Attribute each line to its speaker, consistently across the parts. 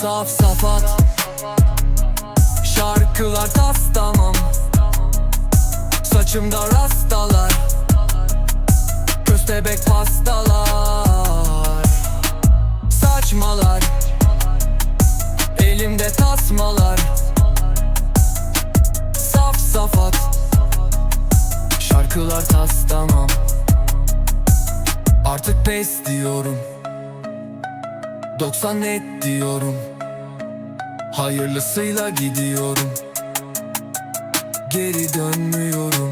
Speaker 1: Saf safat. Şarkılar tas tamam. Saçımda rastalar. Köstebek pastalar. Saçmalar. Elimde tasmalar. Saf safat. Şarkılar tas tamam. Artık pes diyorum 90 net diyorum. Hayırlısıyla gidiyorum. Geri dönmüyorum.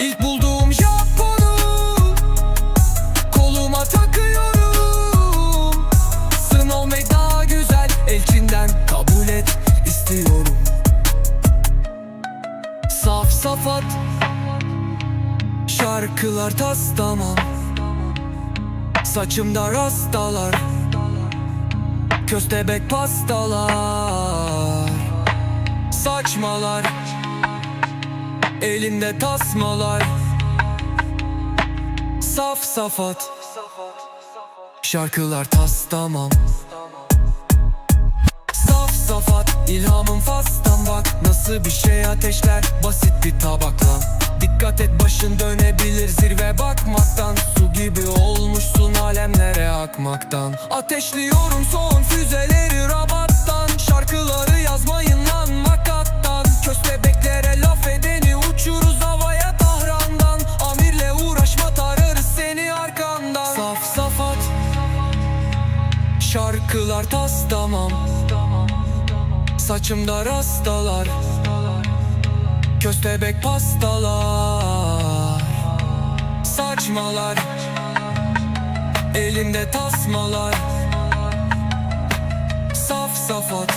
Speaker 1: İlk bulduğum Japon'u Koluma takıyorum. Sın olmak daha güzel Elçinden kabul et istiyorum. Saf safat Şarkılar tas tamam Saçımda rastalar Köstebek pastalar Saçmalar Elinde tasmalar Saf safat Şarkılar tas tamam Saf safat ilhamım fastan bak Nasıl bir şey ateşler Basit bir tabakla. Dikkat et başın dönebilir zirve bakmaktan Su gibi olmuşsun alemlere akmaktan Ateşliyorum son füzeleri rabattan. Şarkıları yazmayın lan makattan. Köstebeklere laf edeni uçuruz havaya tahrandan. Amirle uğraşma tararız seni arkandan. Saf safat. Şarkılar tas tamam. Saçımda rastalar. Köstebek pastalar. Saçmalar Elimde tasmalar. Saf safat.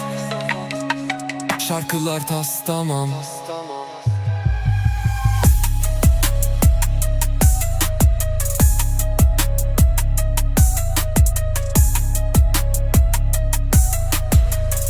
Speaker 1: Şarkılar tas tamam